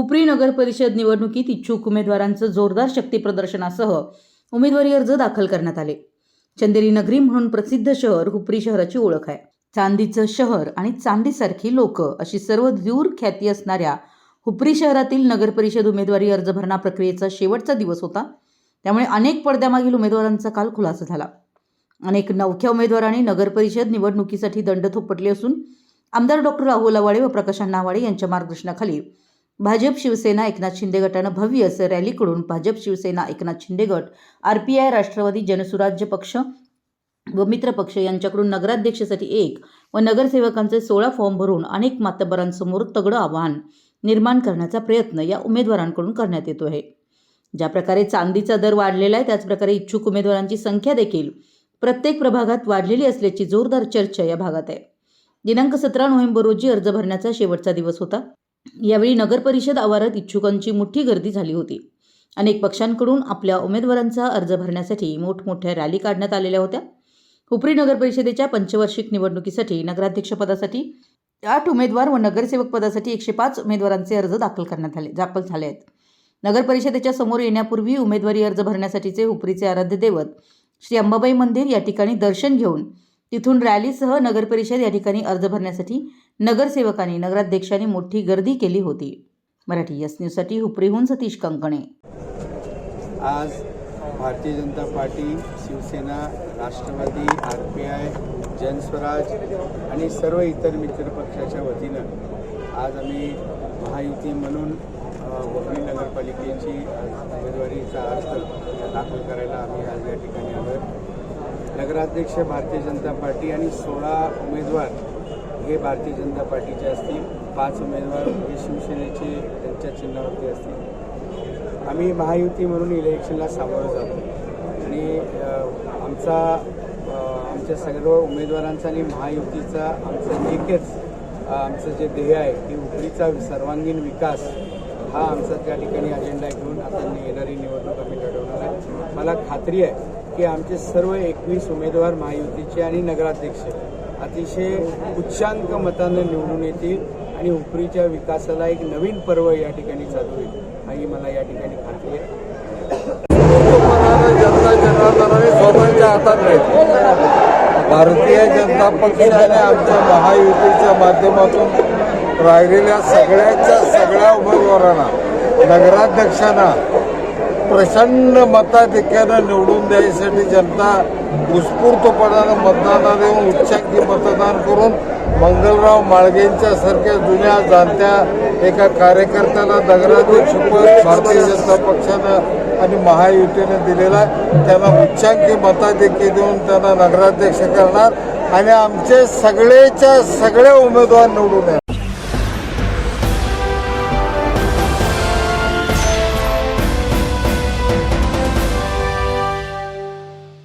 हुपरी नगर परिषद निवडणुकीत इच्छुक उमेदवारांचं जोरदार शक्ती प्रदर्शनासह उमेदवारी अर्ज दाखल करण्यात आले. चंदेरी नगरी म्हणून प्रसिद्ध शहर हुपरी शहराची ओळख आहे. चांदीचं शहर आणि चांदीसारखी लोक अशी सर्व दूर ख्याती असणाऱ्या हुपरी शहरातील नगरपरिषद उमेदवारी अर्ज भरणा प्रक्रियेचा शेवटचा दिवस होता. त्यामुळे अनेक पडद्यामागील उमेदवारांचा काल खुलासा झाला. अनेक नवख्या उमेदवारांनी नगरपरिषद निवडणुकीसाठी दंड थोपटले असून आमदार डॉक्टर राहुल आवाडे व प्रकाश नावाडे यांच्या मार्गदर्शनाखाली भाजप शिवसेना एकनाथ शिंदे गटानं भव्य असं रॅलीकडून भाजप शिवसेना एकनाथ शिंदे गट R P I Rashtravadi Jansurajya Paksha व मित्र पक्ष यांच्याकडून नगराध्यक्षासाठी एक व नगरसेवकांचे सोळा फॉर्म भरून अनेक मातबरांसमोर तगडं आव्हान निर्माण करण्याचा प्रयत्न या उमेदवारांकडून करण्यात येतो आहे. ज्या प्रकारे चांदीचा दर वाढलेला आहे त्याचप्रकारे इच्छुक उमेदवारांची संख्या देखील प्रत्येक प्रभागात वाढलेली असल्याची जोरदार चर्चा या भागात आहे. दिनांक सतरा नोव्हेंबर रोजी अर्ज भरण्याचा शेवटचा दिवस होता. यावेळी नगरपरिषद आवारात इच्छुकांची मोठी गर्दी झाली होती. अनेक पक्षांकडून आपल्या उमेदवारांचा अर्ज भरण्यासाठी मोठमोठ्या रॅली काढण्यात आलेल्या होत्या. हुपरी नगर परिषदेच्या पंचवार्षिक निवडणुकीसाठी नगराध्यक्षपदासाठी आठ उमेदवार व नगरसेवक पदासाठी एकशे पाच उमेदवारांचे अर्ज दाखल करण्यात आले दाखल झाले आहेत. नगर परिषदेच्या समोर येण्यापूर्वी उमेदवारी अर्ज भरण्यासाठीचे हुपरीचे आराध्य दैवत श्री अंबाबाई मंदिर या ठिकाणी दर्शन घेऊन तिथून रॅलीसह नगरपरिषद या ठिकाणी अर्ज भरण्यासाठी नगरसेवकांनी नगराध्यक्षांनी मोठी गर्दी केली होती. मराठी यस न्यूजसाठी हुपरीहून सतीश कंकणे. आज Bharatiya Janata party Shivsena Rashtravadi R P I Janswaraj आणि सर्व इतर मित्रपक्षाच्या वतीनं आज आम्ही महायुती म्हणून अ, नगरपालिकेची उमेदवारीचा अर्ज दाखल करायला आम्ही आज या ठिकाणी आलो नगराध्यक्ष भारतीय जनता पार्टी आणि सोळा उमेदवार हे भारतीय जनता पार्टीचे असतील पाच उमेदवार हे शिवसेनेचे त्यांच्या चिन्हावरती असतील. आम्ही महायुती म्हणून इलेक्शनला सामोरं जातो आणि आमचा आमच्या सर्व उमेदवारांचा आणि महायुतीचा आमचं एकच आमचं जे ध्येय आहे की उपरीचा सर्वांगीण विकास हा आमचा त्या ठिकाणी अजेंडा घेऊन आता येणारी निवडणूक आम्ही लढवणार आहे. मला खात्री आहे की आमचे सर्व एकवीस उमेदवार महायुतीचे आणि नगराध्यक्ष अतिशय उच्चांक मतानं निवडून येतील आणि उपरीच्या विकासाला एक नवीन पर्व या ठिकाणी चालू होईल. ही मला या ठिकाणी खात्री आहे जनता जनार्दनाने स्वतःच्या हातात आहे भारतीय जनता पक्षाने आणि आमच्या महायुतीच्या माध्यमातून राहिलेल्या सगळ्याच्या सगळ्या उमेदवारांना नगराध्यक्षांना प्रचंड मताधिक्यानं निवडून द्यायसाठी जनता उत्स्फूर्तपणानं मतदानाला देऊन उच्चांकी मतदान करून मंगलराव माळगेंच्या सारख्या जुन्या जाणत्या एका कार्यकर्त्याला नगराध्यक्षपद भारतीय जनता पक्षानं आणि महायुतीने दिलेला आहे. त्यांना उच्चांकी मताधिक्य देऊन त्यांना नगराध्यक्ष करणार आणि आमचे सगळेच्या सगळे उमेदवार निवडून येणार.